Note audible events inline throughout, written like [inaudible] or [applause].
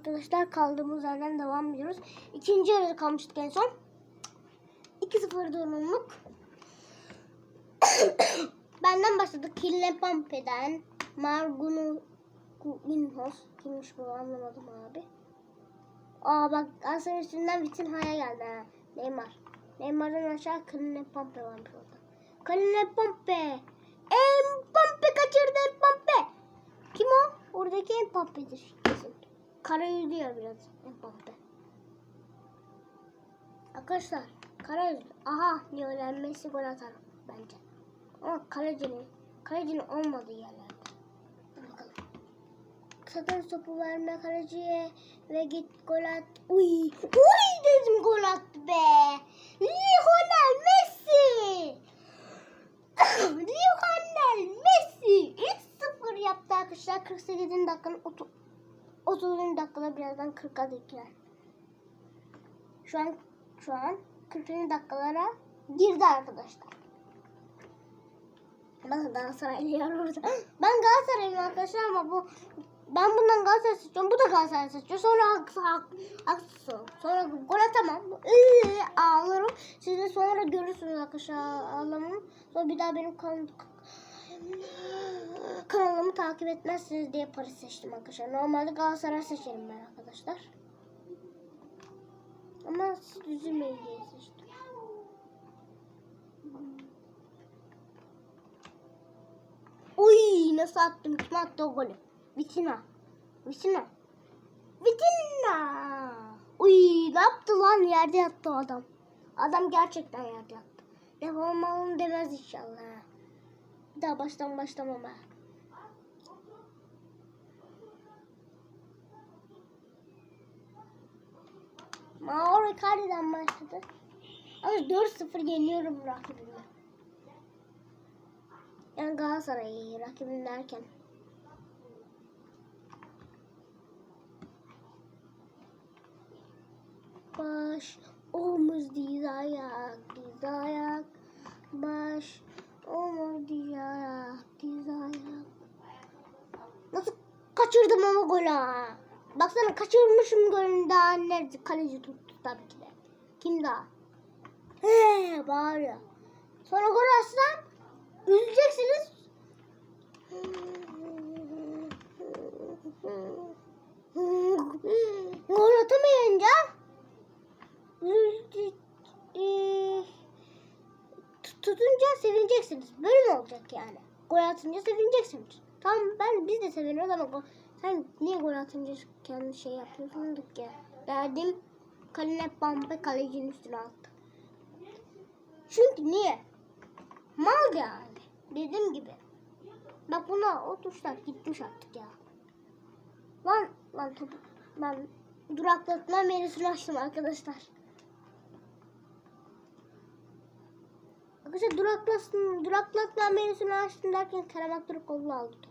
arkadaşlar kaldığımız yerden devam ediyoruz. İkinci yarıda kalmıştık en son. 2-0 durumluk. [coughs] Benden başladık. Kille Pampe'den. Margunu Minhos. Kimmiş bu anlamadım abi. Aa bak Galatasaray'ın üstünden Vitinha'ya geldi ha. Neymar. Neymar'dan aşağı Kille Pampe varmış orada. Kille Pampe. Mbappe kaçırdı Mbappe. Kim o? Oradaki Mbappe'dir kesin. Kara yüzlü ya biraz Mbappe. Arkadaşlar kara yüzlü. Aha Lionel Messi gol atar bence. Ama kalecinin, kalecinin olmadığı yerlerde. Bakalım. Sakın topu verme kaleciye ve git gol at. Uy, uy dedim gol attı be. Lionel Messi. [coughs] Lionel Messi 3-0 yaptı arkadaşlar. 48. dakikanın 30. 30. dakikada birazdan 40'a girer. Şu an şu an 40. dakikalara girdi arkadaşlar. Bakın Galatasaraylı yer orada. [gasps] Ben Galatasaraylıyım arkadaşlar ama bu ben bundan Galatasaray seçiyorum. Bu da Galatasaray seçiyor. Sonra haksız hak, haksız. Sonra gol atamam. Iıı, ağlarım. Siz de sonra görürsünüz arkadaşlar ağlamamı. Sonra bir daha benim kan kanalımı takip etmezsiniz diye Paris seçtim arkadaşlar. Normalde Galatasaray seçerim ben arkadaşlar. Ama siz üzülmeyin diye seçtim. Uy nasıl attım? Kim attı o golü? Vitina. Vitina. Vitina. Uy ne yaptı lan? Yerde yattı adam. Adam gerçekten yerde yattı. Yapamam demez inşallah. Bir daha baştan başlamam ha. Mauro Icardi'den başladı. Ama 4-0 yeniyorum rakibimi. Yani Galatasaray'ı rakibim derken. Baş, omuz, diz, ayak, diz, ayak. Baş, omuz, diz, ayak, diz, ayak. Nasıl kaçırdım ama golü ha? Baksana kaçırmışım golünü daha nerede kaleci tuttu tabii ki de. Kim daha? He bağırıyor. Sonra gol atsam üzüleceksiniz. Gol atamayınca tutunca sevineceksiniz. Böyle mi olacak yani? Gol atınca sevineceksiniz. Tamam ben biz de seviniyoruz ama sen niye gol atınca kendi şey yapıyorsun ki? Verdim kaline bamba kalecinin üstüne attı. Çünkü niye? Mal yani. Dediğim gibi. Bak buna o tuşlar gitmiş artık ya. Lan lan topu ben duraklatma menüsünü açtım arkadaşlar. Arkadaşlar duraklasın, duraklatma menüsünü açtım derken Kerem Aktürkoğlu aldı topu.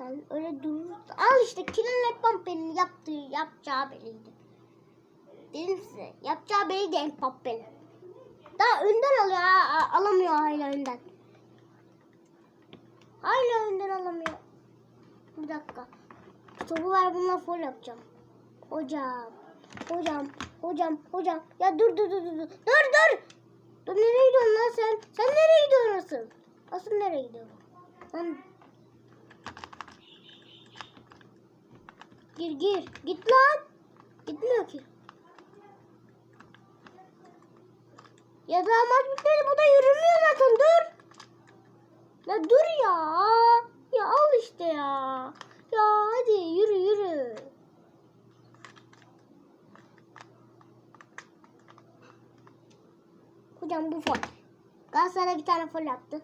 Ben öyle durur. Al işte Kylian Mbappe'nin yaptığı, yapacağı belliydi. Dedim size, yapacağı belliydi Mbappe'nin. Daha önden alıyor, ha, alamıyor hala önden. Hala önden alamıyor. Bir dakika. Topu ver bununla foul yapacağım. Hocam. Hocam. Hocam. Hocam. Ya dur dur dur dur. Dur dur. Dur nereye gidiyorsun lan sen? Sen nereye gidiyorsun asıl? Asıl nereye gidiyorsun? Lan. Gir gir. Git lan. Gitmiyor ki. Ya da bitmedi. Bu da yürümüyor zaten. Dur. Ya dur ya. Ya al işte ya. Ya hadi yürü yürü. Hocam bu fol. Galatasaray bir tane fol yaptı.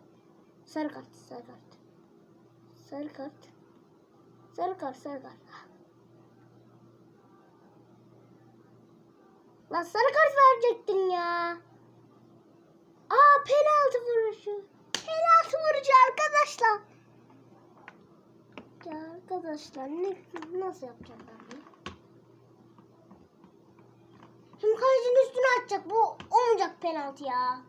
Sarı kart, sarı kart. Sarı kart. Sarı kart, sarı kart. Lan sarı kart verecektin ya. Aa penaltı vuruşu. Penaltı vurucu arkadaşlar. Ya arkadaşlar ne, nasıl yapacağım ben bunu? Şimdi kalecinin üstüne atacak. Bu olmayacak penaltı ya.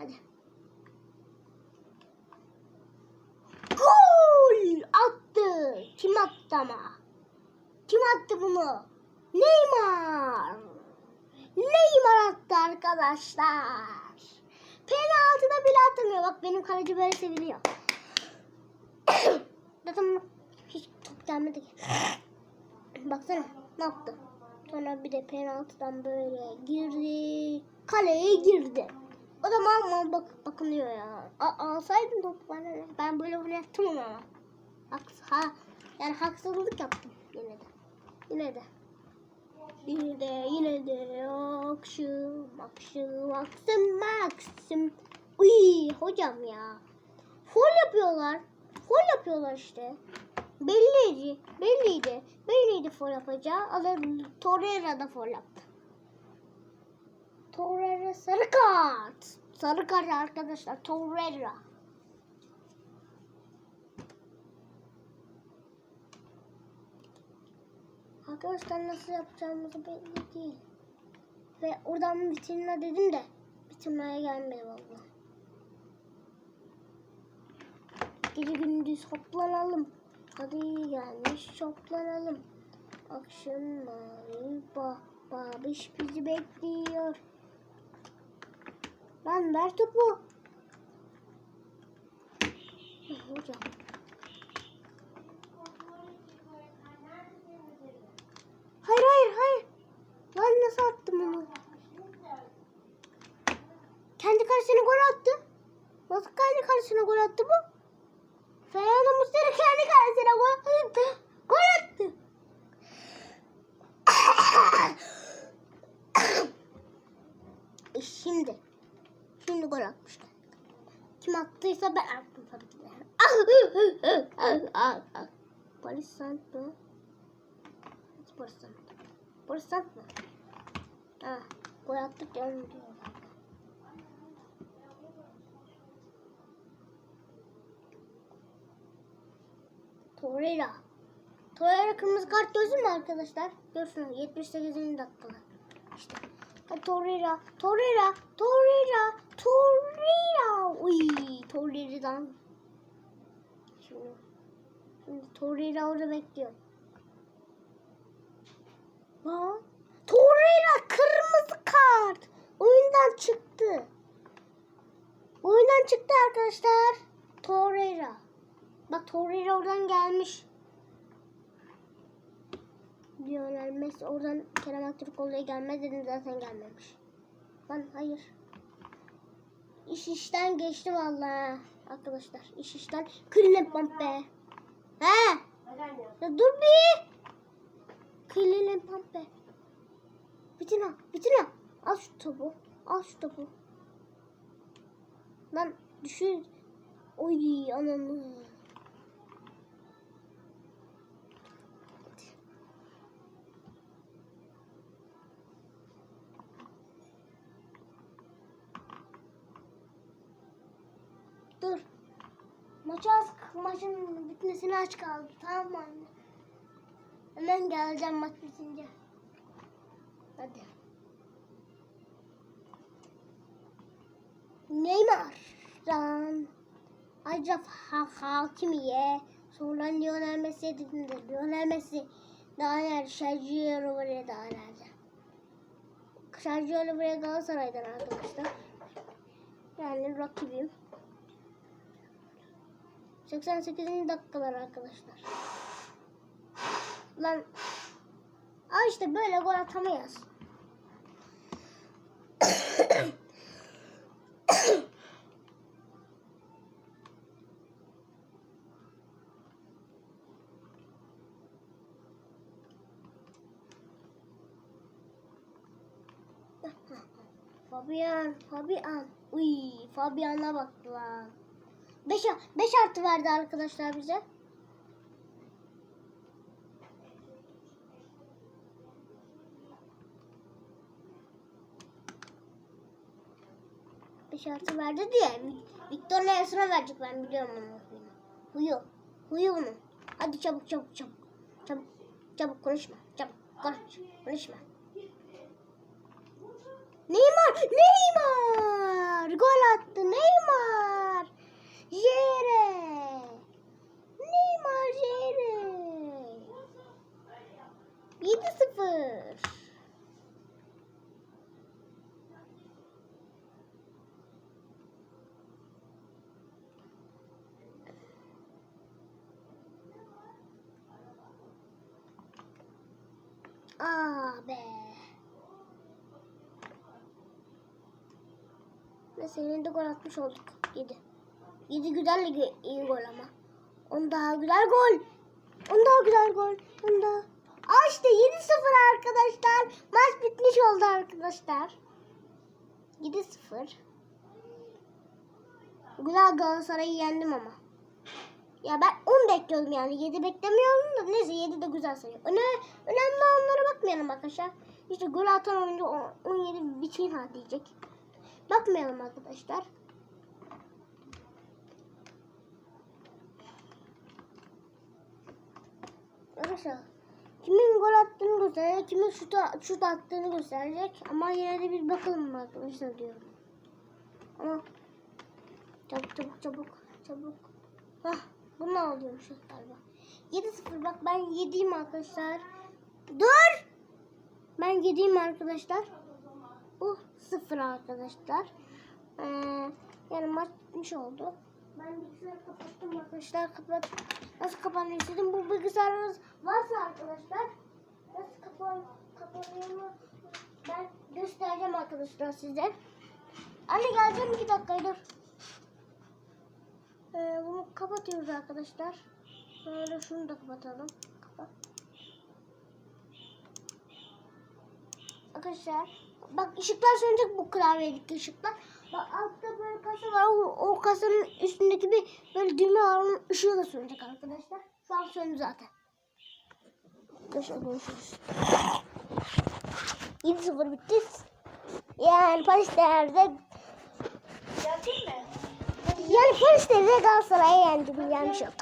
Hadi. Gol attı. Kim attı ama? Kim attı bunu? Neymar. Neymar attı arkadaşlar. Penaltıda bile atamıyor. Bak benim kaleci böyle seviniyor. [coughs] Zaten hiç top gelmedi ki. [coughs] Baksana ne yaptı? Sonra bir de penaltıdan böyle girdi. Kaleye girdi. O da mal bak, bakınıyor ya. A, alsaydın topu? Ben böyle oynattım ama. Haks ha, yani haksızlık yaptım yine de. Yine de. Yine de yine de akşam akşam akşam akşam. Uy hocam ya. Fol yapıyorlar. Fol yapıyorlar işte. Belliydi. Belliydi. Belliydi fol yapacağı. Ama Torreira da fol yaptı. Torreira sarı kart. Sarı kart arkadaşlar. Torreira. Arkadaşlar nasıl yapacağımızı belli değil. Ve oradan bitirme dedim de bitirmeye gelmedi valla. Gece gündüz hoplanalım. Hadi gelmiş hoplanalım. Akşam mavi babiş bizi bekliyor. Lan ver topu. Hocam. Hayır hayır hayır. Lan nasıl attım onu? Kendi kalesine gol attı. Nasıl kendi kalesine gol attı bu? Fernando Muslera kendi kalesine gol attı. Gol attı. [coughs] Şimdi. Şimdi gol atmışlar. Kim attıysa ben attım tabii ki de. [laughs] Paris Saint mı? Paris Saint. Paris Saint mı? Ha, gol attık ya. onu diyor. Torreira. Torreira kırmızı kart gördün mü arkadaşlar? Görsün 78. dakikada. İşte. Torreira, Torreira, Torreira, Torreira. Uy, Torreira'dan. Şimdi, şimdi Torreira orada bekliyor. Bak. Torreira kırmızı kart. Oyundan çıktı. Oyundan çıktı arkadaşlar. Torreira. Bak Torreira oradan gelmiş. Lionel Messi oradan Kerem Aktürkoğlu'ya gelmez dedim zaten gelmemiş. Lan hayır. İş işten geçti vallahi arkadaşlar. İş işten. Kylian Mbappe. He? Ya dur bir. Kylian Mbappe. Bitina, Bitina. Al şu topu. Al şu topu. Lan düşür. Oy ananı. Dur. Maçı az, maçın bitmesine aç kaldı. Tamam mı anne? Hemen geleceğim maç bitince. Hadi. Neymar'dan Acaba ha Hakimiye sonra Lionel Messi dedim de Lionel Messi daha nerede? Sergio Roberto daha nerede? Sergio Roberto Galatasaray'dan arkadaşlar. Yani rakibim. 88. dakikalar arkadaşlar. Lan Aa işte böyle gol atamayız. [coughs] Fabian, Fabian. Uy, Fabian'a bak lan. 5 5 artı verdi arkadaşlar bize. Beş artı verdi diye. Victor Nelson'a verecek ben biliyorum onu. Huyu. Huyu bunun. Hadi çabuk çabuk çabuk. Çabuk. Çabuk konuşma. Çabuk konuş. Konuşma. Neymar! Neymar! Gol attı Neymar! Jere! Neymar Jere! 7-0. Aa be. Neyse yine de gol atmış olduk. 7. 7 güzel iyi, gol ama. 10 daha güzel gol. 10 daha güzel gol. 10 daha. Aa işte 7-0 arkadaşlar. Maç bitmiş oldu arkadaşlar. 7-0. Güzel Galatasaray'ı yendim ama. Ya ben 10 bekliyordum yani. 7 beklemiyorum da neyse 7 de güzel sayıyor. Öne, önemli anlara bakmayalım arkadaşlar. İşte gol atan oyuncu on- 17 biçim ha diyecek. Bakmayalım arkadaşlar. Arkadaşlar kimin gol attığını gösterecek, kimin şut, şut attığını gösterecek. Ama yine de bir bakalım arkadaşlar diyorum. Ama çabuk çabuk çabuk çabuk. Hah bunu alıyormuşuz galiba. 7-0 bak ben 7'yim arkadaşlar. Dur! Ben 7'yim arkadaşlar. Bu 0 arkadaşlar. Ee, yani maç bitmiş oldu. Ben bilgisayarı kapattım arkadaşlar. Kapat. Nasıl kapanıyor istedim. Bu bilgisayarınız varsa arkadaşlar. Nasıl kapan kapanıyor? Ben göstereceğim arkadaşlar size. Anne geleceğim 2 dakika dur. Ee, bunu kapatıyoruz arkadaşlar. Sonra şunu da kapatalım. Kapat. Arkadaşlar bak ışıklar sönecek bu klavyedeki ışıklar. Bak altta böyle kasa var. O, o kasanın üstündeki bir böyle düğme var. Onun ışığı da sönecek arkadaşlar. Şu an söndü zaten. Arkadaşlar görüşürüz. 7-0 bitti. Yani Paris değerde Geldin mi? Yani Paris değerde Galatasaray'a yendik. Yenmiş olduk.